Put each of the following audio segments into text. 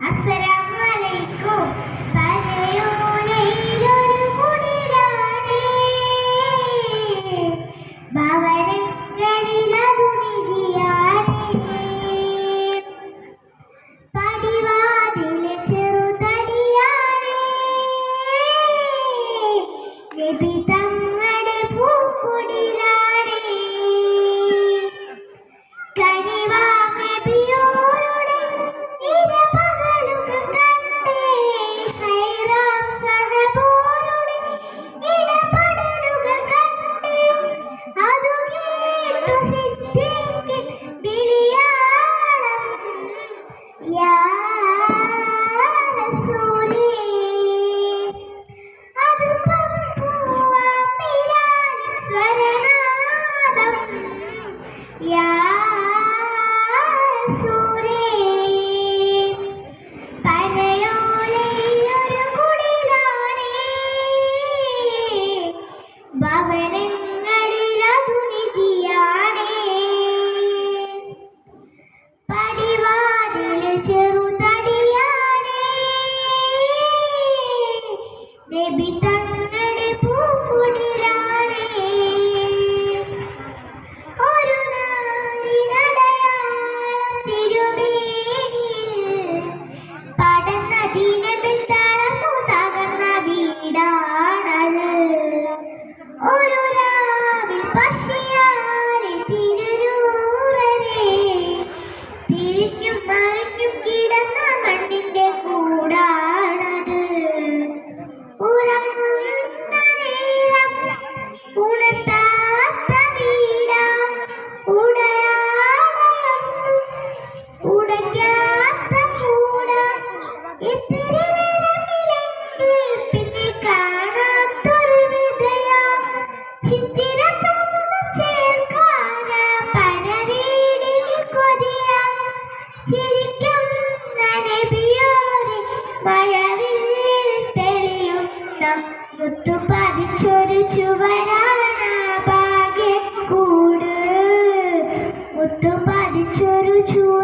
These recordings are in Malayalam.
അസ്സലാമു അലൈക്കും പനയൂരയിലൊരു കുടിലാടി ഭവനങ്ങളിലതു നിധിയാടി പടിവാതിലെ ചെറുതടിയാടി നബി മുത്തുപതിച്ചൊരു ചുവരാണ് ഭാഗ്യക്കൂട് മുത്തുപതിച്ചൊരു ചുവ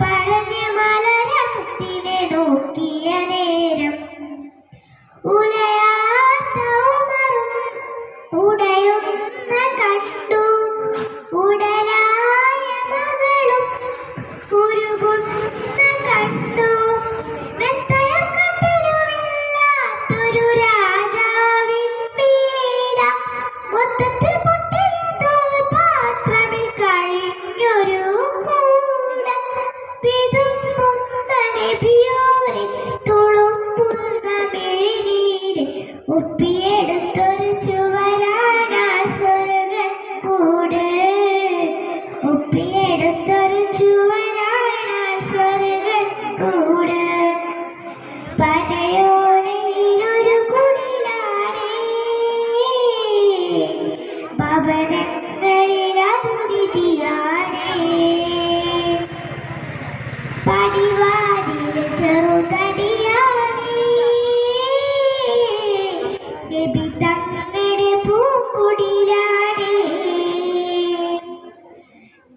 പറഞ്ഞ മലരമുത്തിനെ നോക്കിയ നേരം ഉലയ ഒപ്പിയെടുത്തൊരു ചുവരാന സ്വർഗ കൂട്. ഒപ്പിയെടുത്തൊരു ചുവരാന സ്വർഗ കൂട്. പരയോരയിലൊരു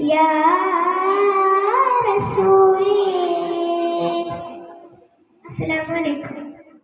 يا رسولي السلام عليكم